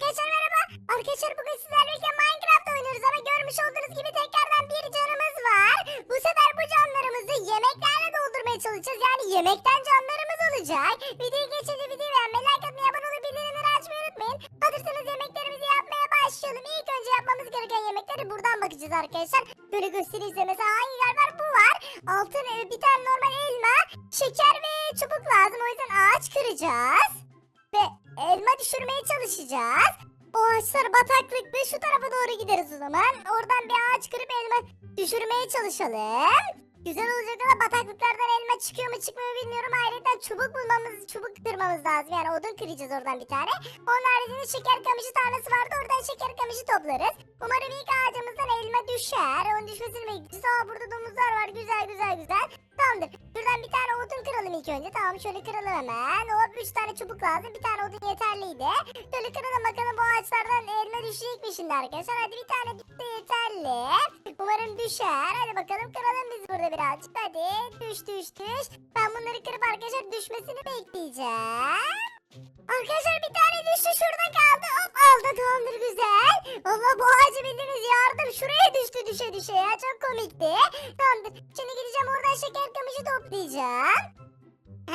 Arkadaşlar merhaba. Arkadaşlar bugün sizlerle birlikte Minecraft oynuyoruz ama görmüş olduğunuz gibi tekrardan bir canımız var. Bu sefer bu canlarımızı yemeklerle doldurmaya çalışacağız. Yani yemekten canlarımız olacak. Videoyu geçince videoyu beğenmeyi, like atmayı, abone olup bildirimleri açmayı unutmayın. Hazırsanız yemeklerimizi yapmaya başlayalım. İlk önce yapmamız gereken yemekleri buradan bakacağız arkadaşlar. Böyle göstereyim. Mesela hangiler var? Bu var. Altın e, bir tane normal elma, şeker ve çubuk lazım. O yüzden ağaç kıracağız. Elma düşürmeye çalışacağız. O ağaçlar bataklıkta şu tarafa doğru gideriz o zaman. Oradan bir ağaç kırıp elma düşürmeye çalışalım. Güzel olacak ama bataklıklardan elma çıkıyor mu çıkmıyor bilmiyorum. Ayrıca çubuk bulmamız, çubuk kırmamız lazım. Yani odun kıracağız oradan bir tane. Onun haricinde şeker kamışı tanesi vardı. Oradan şeker kamışı toplarız. Umarım ilk ağacımızdan elma düşer. Onun düşmesini bekleyeceğiz. Aa burada domuzlar var. Güzel güzel güzel. Tamamdır. Kıralım ilk önce. Tamam şöyle kıralım hemen. Hop 3 tane çubuk lazım. Bir tane odun yeterliydi. Şöyle kıralım bakalım bu ağaçlardan elma düşecek mi şimdi arkadaşlar. Hadi bir tane düşse yeterli. Umarım düşer. Hadi bakalım kıralım biz burada birazcık. Hadi düş düş düş. Ben bunları kırıp arkadaşlar düşmesini bekleyeceğim. Arkadaşlar bir tane düştü şurada kaldı. Hop aldı tamamdır güzel. Allah bu ağacı bildiğiniz yardım şuraya düştü düşe düşe ya çok komikti. Tamamdır şimdi gideceğim oradan şeker kamışı toplayacağım.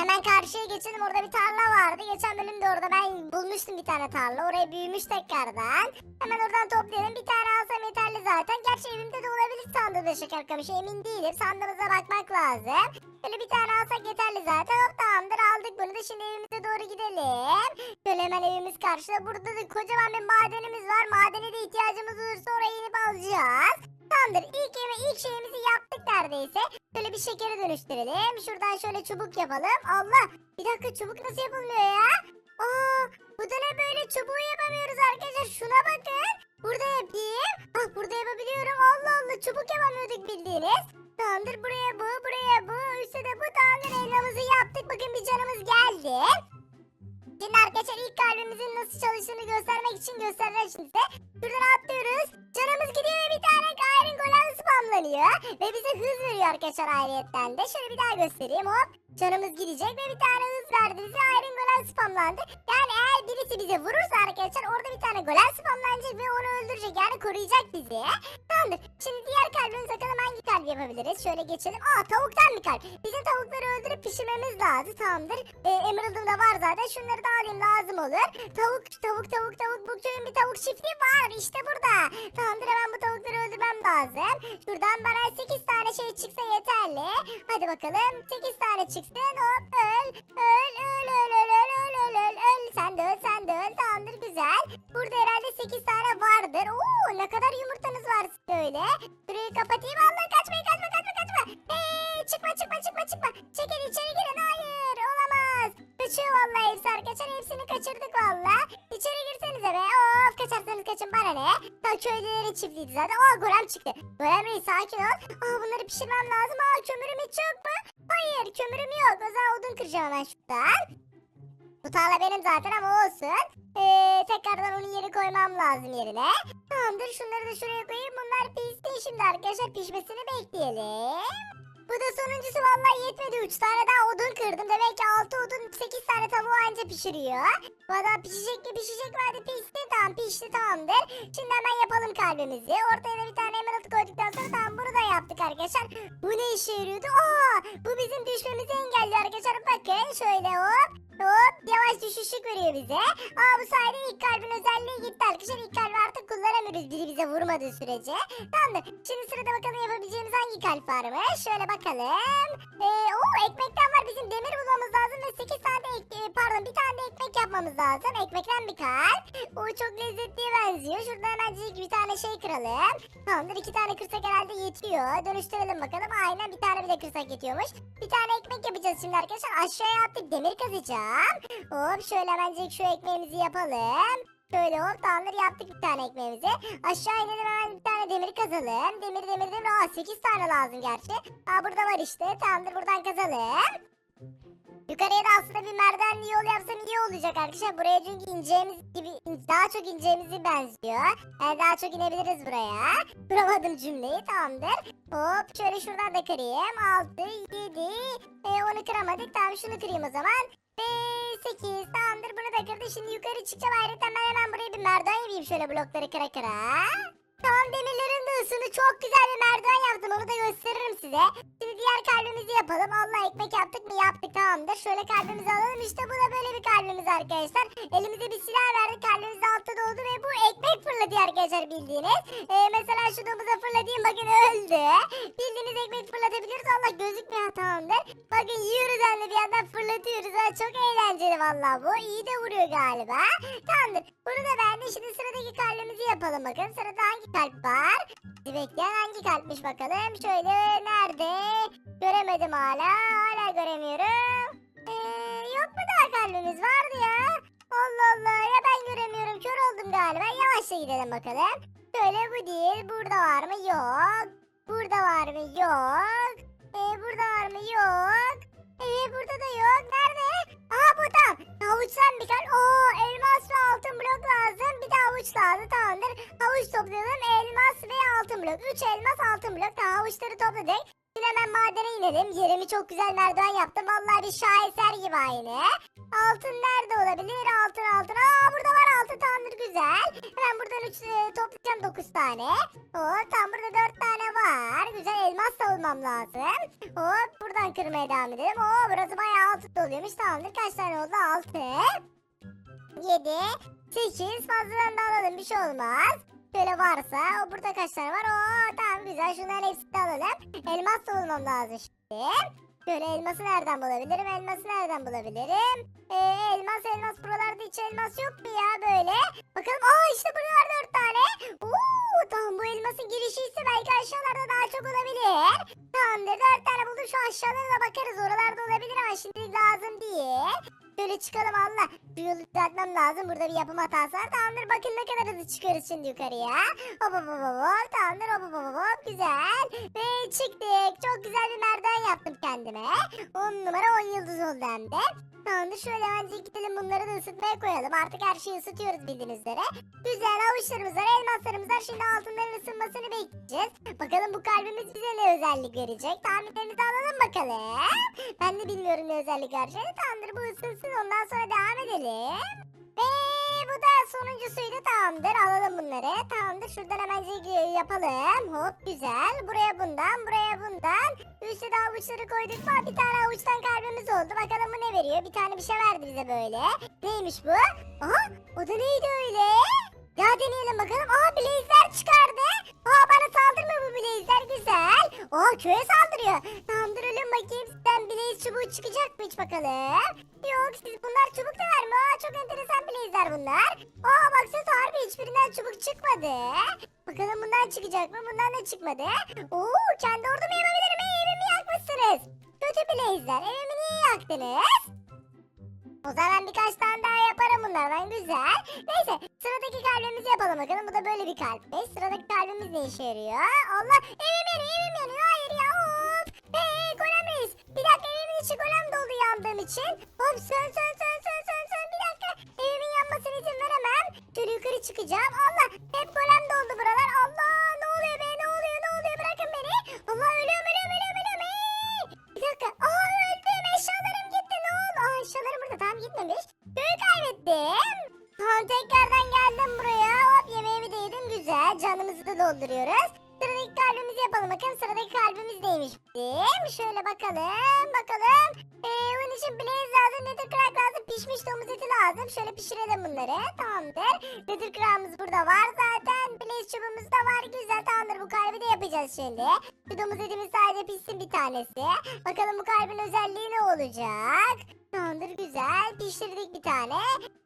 Hemen karşıya geçelim orada bir tarla vardı. Geçen bölümde orada ben bulmuştum bir tane tarla. Oraya büyümüş tekrardan. Hemen oradan toplayalım. Bir tane alsam yeterli zaten. Gerçi evimde de olabilir sandığımda şeker kamışı emin değilim. Sandığımıza bakmak lazım. Böyle bir tane alsak yeterli zaten. Hop tamamdır aldık bunu da şimdi evimize doğru gidelim. Şöyle hemen evimiz karşıda. Burada da kocaman bir madenimiz var. Madene de ihtiyacımız olursa oraya inip alacağız. Tamamdır ilk yeme ilk şeyimizi yaptık neredeyse. Şöyle bir şekeri dönüştürelim. Şuradan şöyle çubuk yapalım. Allah bir dakika çubuk nasıl yapılmıyor ya? Aa bu da ne böyle çubuğu yapamıyoruz arkadaşlar. Şuna bakın. Burada yapayım. Ah burada yapabiliyorum. Allah Allah çubuk yapamıyorduk bildiğiniz. Tamamdır buraya bu buraya bu. Üstüne de bu tamamdır elmamızı yaptık. Bakın bir canımız geldi. Arkadaşlar ilk kalbimizin nasıl çalıştığını göstermek için göstereceğim şimdi size. Şuradan atlıyoruz. Canımız gidiyor ve bir tane Iron Golem spamlanıyor. Ve bize hız veriyor arkadaşlar ayrıyetten de. Şöyle bir daha göstereyim hop. Canımız gidecek ve bir tane hız verdi bize Iron Golem spamlandı. Yani eğer birisi bize vurursa arkadaşlar orada bir tane golem spamlanacak ve onu öldürecek. Yani koruyacak bizi. Tamamdır. Şimdi diğer kalbimiz bakalım hangi kalp yapabiliriz. Şöyle geçelim. Aa tavuktan bir kalp. Bizim tavukları öldürüp pişirmemiz lazım. Tamamdır. Ee, Emerald'ım da var zaten. Şunları da alayım lazım olur. Tavuk tavuk tavuk tavuk. Bu köyün bir tavuk çiftliği var. İşte burada. Tamamdır hemen bu tavukları öldürmem lazım. Şuradan bana 8 tane şey çıksa yeterli. Hadi bakalım. 8 tane çıksın. Hop öl. Öl öl öl öl öl öl öl öl öl. Sen de öl sen de öl. Tamamdır güzel. Burada herhalde 8 tane vardır. Oo ne kadar yumurtanız var böyle. Şurayı kapatayım. Allah kaçmayın kaçma kaçma kaçma. Hey, çıkma çıkma çıkma çıkma. Çekil içeri girin. Hayır olamaz. Kaçıyor vallahi hepsi arkadaşlar. Hepsini kaçırdık valla. İçeri girsenize be. Of kaçarsanız kaçın bana ne. Ta köylülerin çiftliğiydi zaten. Aa golem çıktı. Golem Reis sakin ol. Aa bunları pişirmem lazım. Aa kömürüm hiç yok kömürüm yok. O zaman odun kıracağım ben şuradan. Bu tarla benim zaten ama olsun. Ee, tekrardan onun yeri koymam lazım yerine. Tamamdır şunları da şuraya koyayım. Bunlar pişti şimdi arkadaşlar pişmesini bekleyelim. Bu da sonuncusu vallahi yetmedi. 3 tane daha odun kırdım. Demek ki 6 odun 8 tane tavuğu anca pişiriyor. Valla pişecek mi pişecek mi hadi pişti. Tamam pişti tamamdır. Şimdi hemen yapalım kalbimizi. Ortaya da bir tane emerald koyduktan sonra tamam bunu da yaptık arkadaşlar. Bu ne işe yarıyordu? Aa, bu bizim düşmemizi engelliyor arkadaşlar. Bakın şöyle hop. Hop yavaş düşüşlük veriyor bize. Aa bu sayede ilk kalbin özelliği gitti arkadaşlar. İlk kalbi kullanamıyoruz biri bize vurmadığı sürece. Tamamdır. Şimdi sırada bakalım yapabileceğimiz hangi kalp varmış. Şöyle bakalım. Ee, oo ekmekten var. Bizim demir bulmamız lazım ve 8 tane ek- e, pardon bir tane de ekmek yapmamız lazım. Ekmekten bir kalp. O çok lezzetliye benziyor. Şurada hemencik bir tane şey kıralım. Tamamdır iki tane kırsak herhalde yetiyor. Dönüştürelim bakalım. Aynen bir tane bile kırsak yetiyormuş. Bir tane ekmek yapacağız şimdi arkadaşlar. Aşağıya attık demir kazacağım. Hop şöyle hemencik şu ekmeğimizi yapalım. Şöyle hop tamamdır yaptık bir tane ekmeğimizi. Aşağı inelim hemen bir tane demir kazalım. Demir demir demir. Aa 8 tane lazım gerçi. Aa burada var işte. Tamamdır buradan kazalım. Yukarıya da aslında bir merdivenli yol yapsam iyi olacak arkadaşlar. Buraya çünkü ineceğimiz gibi daha çok ineceğimizi benziyor. Yani daha çok inebiliriz buraya. Kuramadım cümleyi tamamdır. Hop şöyle şuradan da kırayım. 6, 7, e, onu kıramadık. Tamam şunu kırayım o zaman. Ve 8. Tamamdır bunu da kırdı. Şimdi yukarı çıkacağım. Ayrıca ben hemen buraya bir merdiven yapayım şöyle blokları kıra kıra. Tamam demirlerin de ısını çok güzel bir merdiven yaptım. Onu da gösteririm size. Şimdi diğer kalbimizi yapalım. Allah ekmek yaptık mı? Yaptık tamamdır. Şöyle kalbimizi alalım. İşte bu da böyle bir kalbimiz arkadaşlar. Elimize bir silah verdik. Kalbimiz altı doldu ve bu ekmek fırlatıyor arkadaşlar bildiğiniz. Ee, mesela şu domuza fırlatayım bakın öldü. Bildiğiniz ekmek fırlatabiliriz. Allah gözükmüyor tamamdır. Bakın yiyoruz hem de bir yandan fırlatıyoruz. Ha, çok eğlenceli valla bu. İyi de vuruyor galiba. Tamamdır. Bunu da beğendim. Şimdi sıradaki kalbimizi yapalım bakın. Sırada hangi kalp var? Bekleyen hangi kalpmiş bakalım. Şöyle nerede? Göremedim hala. Hala göremiyorum. Ee, yok mu daha kalbimiz? Vardı ya. Allah Allah ya ben göremiyorum. Kör oldum galiba. Yavaşça gidelim bakalım. Şöyle bu değil. Burada var mı? Yok. Burada var mı? Yok. Ee, burada var mı? Yok. Ee, burada da yok. Nerede? Aha bu tam. Havuçtan bir tane. Oo elmas ve altın blok lazım. Bir de havuç lazım. Tamamdır. Havuç toplayalım. Elmas ve altın blok. Üç elmas altın blok. Tamam havuçları topladık. Şimdi hemen madene inelim. Yerimi çok güzel merdiven yaptım. Vallahi bir şaheser gibi aynı. Altın nerede olabilir? Altın altın. Aa burada var altın tamamdır güzel. Hemen buradan 3 toplayacağım 9 tane. Oo tam burada 4 tane var. Güzel elmas da lazım. Hop buradan kırmaya devam edelim. Oo burası bayağı altın doluyormuş. Tamamdır kaç tane oldu? 6. 7. 8 fazladan da alalım bir şey olmaz. Şöyle varsa o burada kaç tane var? Oo tamam güzel şunların hepsini alalım. Elmas da lazım şimdi. Şöyle elması nereden bulabilirim? Elması nereden bulabilirim? Ee, elmas elmas buralarda hiç elmas yok mu ya böyle? Bakalım aa işte burada var dört tane. Oo tamam bu elmasın girişi ise belki aşağılarda daha çok olabilir. Tamamdır dört tane buldum şu aşağılara da bakarız oralarda olabilir ama şimdi lazım değil. Şöyle çıkalım Allah. Bu yolu düzeltmem lazım. Burada bir yapım hatası var. Tamamdır bakın ne kadar hızlı çıkıyoruz şimdi yukarıya. Hop hop hop hop. Tamamdır hop hop hop. Güzel. Ve çıktık. Çok güzel bir merdiven yaptım kendime. 10 numara 10 yıldız oldu hem de. Tamamdır şöyle önce gidelim bunları da ısıtmaya koyalım. Artık her şeyi ısıtıyoruz bildiğiniz üzere. Güzel avuçlarımız var, elmaslarımız var. Şimdi altınların ısınmasını bekleyeceğiz. Bakalım bu kalbimiz bize ne özellik verecek. Tahminlerinizi alalım bakalım. Ben de bilmiyorum ne özellik vereceğini. Tamamdır bu ısınsın ondan sonra devam edelim. Ve bu da sonuncusuydu tamamdır. Alalım bunları. Tamamdır şuradan hemen yapalım. Hop güzel. Buraya bundan buraya bundan. Üstüne de avuçları koyduk. Bak bir tane avuçtan kalbimiz oldu. Bakalım bu ne veriyor? Bir tane bir şey verdi bize böyle. Neymiş bu? Aha o da neydi öyle? Ya deneyelim bakalım. Aa blazler çıkardı. Aa bana saldırmıyor bu blazler güzel. Aa köye saldırıyor. Tamamdır ölüm bakayım. Sizden blaze çubuğu çıkacak mı hiç bakalım? Yok siz bunlar çubuk da vermiyor. Aa çok blazler bunlar. Aa baksana harbi hiçbirinden çubuk çıkmadı. Bakalım bundan çıkacak mı? Bundan da çıkmadı. Oo kendi ordumu yapabilirim. Hey, evimi yakmışsınız. Kötü blazler. Evimi niye yaktınız? O zaman birkaç tane daha yaparım bunlardan güzel. Neyse sıradaki kalbimizi yapalım bakalım. Bu da böyle bir kalpmiş. Sıradaki kalbimiz ne işe yarıyor? Allah evim yanıyor evim yanıyor. Hayır ya hop. Hey golem reis. Bir dakika evimin içi golem doldu yandığım için. Hop sön sön sön. Şöyle yukarı çıkacağım. Allah hep golem doldu buralar. Allah ne oluyor be ne oluyor ne oluyor bırakın beni. Allah ölüyorum ölüyorum ölüyorum ölüyorum. Hey! Bir dakika. Aa öldüm eşyalarım gitti ne oldu? Aa eşyalarım burada tam gitmemiş. Köyü kaybettim. Tamam tekrardan geldim buraya. Hop yemeğimi de yedim güzel. Canımızı da dolduruyoruz. Sıradaki kalbimizi yapalım bakalım sıradaki kalbimiz neymiş. Şöyle bakalım bakalım. Ee, bunun için blaze lazım, nether crack lazım, pişmiş domuz eti lazım. Şöyle pişirelim bunları. Tamamdır. Nether crack'ımız burada var zaten. Blaze çubuğumuz da var. Güzel tamamdır bu kalbi de yapacağız şimdi. Şu domuz etimiz sadece pişsin bir tanesi. Bakalım bu kalbin özelliği ne olacak? Tamamdır güzel. Pişirdik bir tane.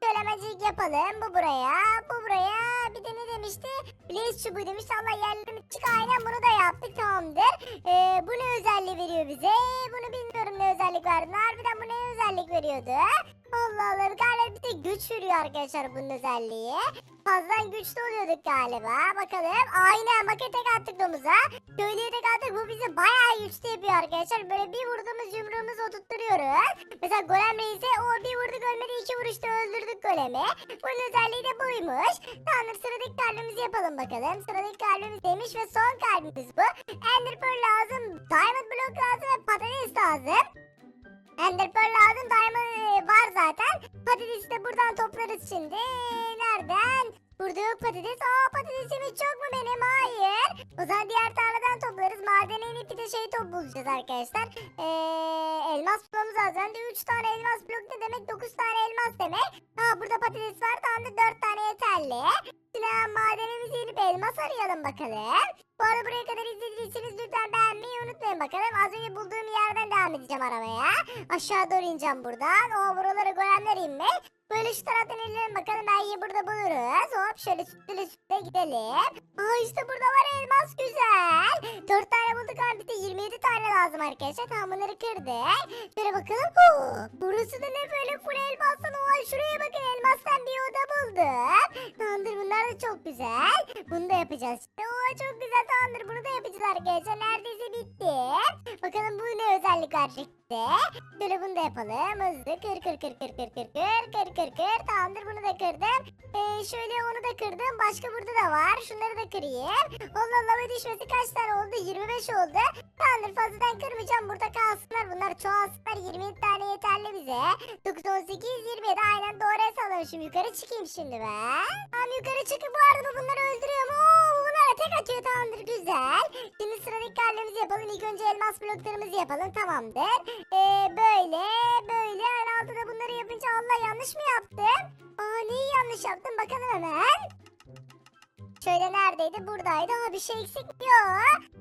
Söylemecik yapalım. Bu buraya. Bu buraya. Bir de ne demişti? Blaze çubuğu demişti. Allah yerlerimi çık. Aynen bunu da yaptık. Tamamdır. Ee, bu ne özelliği veriyor bize? Bunu bilmiyorum ne özellik verdi. Harbiden bu ne özellik veriyordu? Allah. Galiba bir de güç veriyor arkadaşlar bunun özelliği. Fazladan güçlü oluyorduk galiba. Bakalım. Aynen bakın tek attık domuza. Köylüye tek attık. Bu bizi bayağı güçlü yapıyor arkadaşlar. Böyle bir vurduğumuz yumruğumuzu oturtturuyoruz. Mesela golem reise o bir vurduk ölmedi iki vuruşta öldürdük golemi. Bunun özelliği de buymuş. Tamamdır sıradaki kalbimizi yapalım bakalım. Sıradaki kalbimiz demiş ve son kalbimiz bu. Ender pearl lazım. Diamond block lazım ve patates lazım. Ender Pearl lazım. Diamond e, var zaten. Patatesi de buradan toplarız şimdi. Nereden? Burada yok patates. Aa patatesimiz çok mu benim? Hayır. O zaman diğer tarladan toplarız. Madene inip bir de şey top bulacağız arkadaşlar. Ee, elmas bulmamız lazım. Hem de 3 tane elmas blok ne demek? 9 tane elmas demek. Ha burada patates var. Tamam da 4 tane yeterli. Şimdi hemen madenimize inip elmas arayalım bakalım. Bu arada buraya kadar izlediyseniz lütfen beğenmeyi unutmayın bakalım. Az önce bulduğum yerden devam edeceğim aramaya. Aşağı doğru ineceğim buradan. O buralara golemler inme. Böyle şu taraftan inelim bakalım belki burada buluruz. Hop şöyle sütlü sütle gidelim. Aa işte burada var elmas güzel. 4 tane bulduk abi bir de 27 tane lazım arkadaşlar. Tamam bunları kırdık. Şöyle bakalım. Oo, burası da ne böyle full elmastan. Oha şuraya bakın elmastan bir oda buldum. Tamamdır bunlar da çok güzel. Bunu da yapacağız. İşte. Oo çok güzel tamamdır bunu da yapacağız arkadaşlar. Neredeyse bitti. Bakalım bu ne özellik verecekti. Şöyle bunu da yapalım. Hızlı kır kır kır kır kır kır kır kır kır kır. Tamamdır bunu da kırdım. Ee, şöyle onu da kırdım. Başka burada da var. Şunları da kırayım. Allah lava düşmesi kaç tane oldu? 25 oldu. Tamamdır fazladan kırmayacağım. Burada kalsınlar. Bunlar çoğalsınlar. 20 tane yeterli bize. 9, 18, 27. Aynen doğru hesaplamışım. Yukarı çıkayım şimdi ben. Tamam yukarı çıkıp bu arada bunları öldürüyorum. Oo, tek atıyor. Tamamdır güzel. Şimdi sıradaki karlarımızı yapalım. İlk önce elmas bloklarımızı yapalım. Tamamdır. Ee, böyle böyle. Altta da bunları yapınca Allah yanlış mı yaptım? Aa neyi yanlış yaptım bakalım hemen. Şöyle neredeydi? Buradaydı. Aa bir şey eksik? Yok.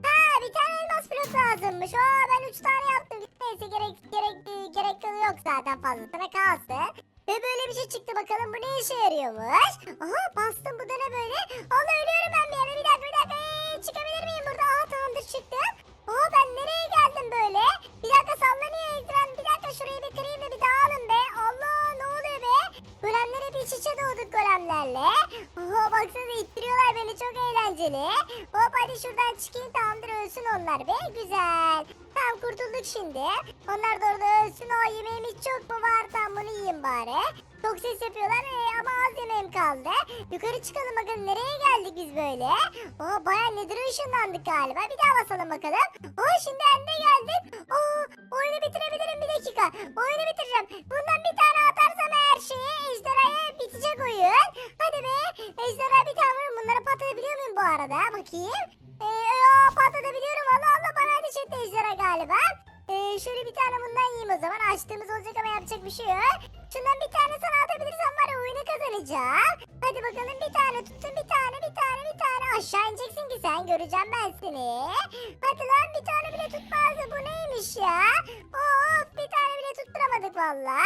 Ha bir tane elmas blok lazımmış. Aa ben üç tane yaptım. Neyse gerek gerek gerek yok zaten fazlasına kalsın. Ve böyle bir şey çıktı bakalım bu ne işe yarıyormuş. Aha bastım bu da ne böyle? Allah ölüyorum ben bir yere Çıktım. Aa ben nereye geldim böyle? Bir dakika sallanıyor ekran. Bir dakika şurayı bir kırayım da bir dağılın be. Allah ne oluyor be? Golemler hep iç içe doğduk golemlerle. Oha baksana ittiriyorlar beni çok eğlenceli. Hop hadi şuradan çıkayım tamamdır ölsün onlar be. Güzel. Tamam kurtulduk şimdi. Onlar da orada ölsün. O yemeğimiz çok mu var? Tamam bunu yiyeyim bari. Çok ses yapıyorlar ee, ama az yemeğim kaldı. Yukarı çıkalım bakalım nereye geldik biz böyle. Aa baya nedir ışınlandık galiba. Bir daha basalım bakalım. Aa şimdi ende geldik. Aa oyunu bitirebilirim bir dakika. Oyunu bitireceğim. Bundan bir tane atarsam her şeye ejderhaya bitecek oyun. Hadi be. Ejderha bir tane vurun. Bunları patlatabiliyor muyum bu arada? Bakayım. Ee, patlatabiliyorum. Allah Allah bana ateş etti ejderha galiba. Ee, şöyle bir tane bundan yiyeyim o zaman. Açtığımız olacak ama yapacak bir şey yok. Şundan bir tane sana atabilirsem var oyunu kazanacağım. Hadi bakalım bir tane tuttum bir tane bir tane bir tane. Aşağı ineceksin ki sen göreceğim ben seni. Hadi lan bir tane bile tutmazdı bu neymiş ya. Of bir tane bile tutturamadık valla.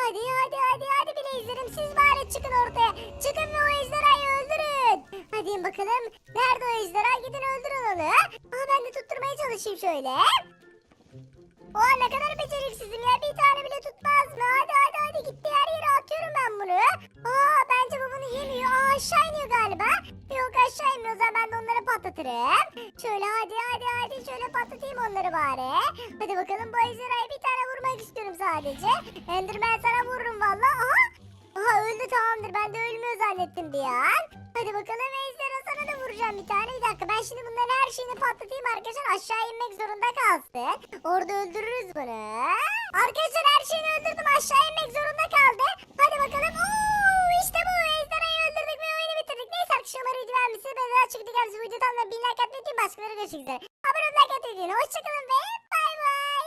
Hadi hadi hadi hadi bile izlerim siz bari çıkın ortaya. Çıkın ve o ejderhayı öldürün. Hadi bakalım. Nerede o ejderha gidin öldürün onu. Aa ben de tutturmaya çalışayım şöyle. Oha ne kadar beceriksizim ya. Bir tane bile tutmaz mı? Hadi hadi hadi gitti her yere atıyorum ben bunu. Aa bence bu bunu yemiyor. Aa aşağı iniyor galiba. Yok aşağı inmiyor o zaman ben de onları patlatırım. Şöyle hadi hadi hadi şöyle patlatayım onları bari. Hadi bakalım bu ejderhayı bir tane vurmak istiyorum sadece. Enderman sana vururum valla. Aha. Aha öldü tamamdır. Ben de ölmüyor zannettim bir an. Hadi bakalım ejderha da vuracağım bir tane. Bir dakika ben şimdi bunların her şeyini patlatayım arkadaşlar. Aşağı inmek zorunda kalsın. Orada öldürürüz bunu. Arkadaşlar her şeyini öldürdüm. Aşağı inmek zorunda kaldı. Hadi bakalım. Oo, işte bu. Ejderhayı öldürdük ve oyunu bitirdik. Neyse arkadaşlar umarım video beğenmişsiniz. Ben daha çıktı gelsin. Videodan da bin like atmayı unutmayın. Başkaları görüşmek üzere. Abone olmayı like atmayı. Hoşçakalın ve bay bay.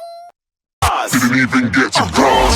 Didn't even get to cross.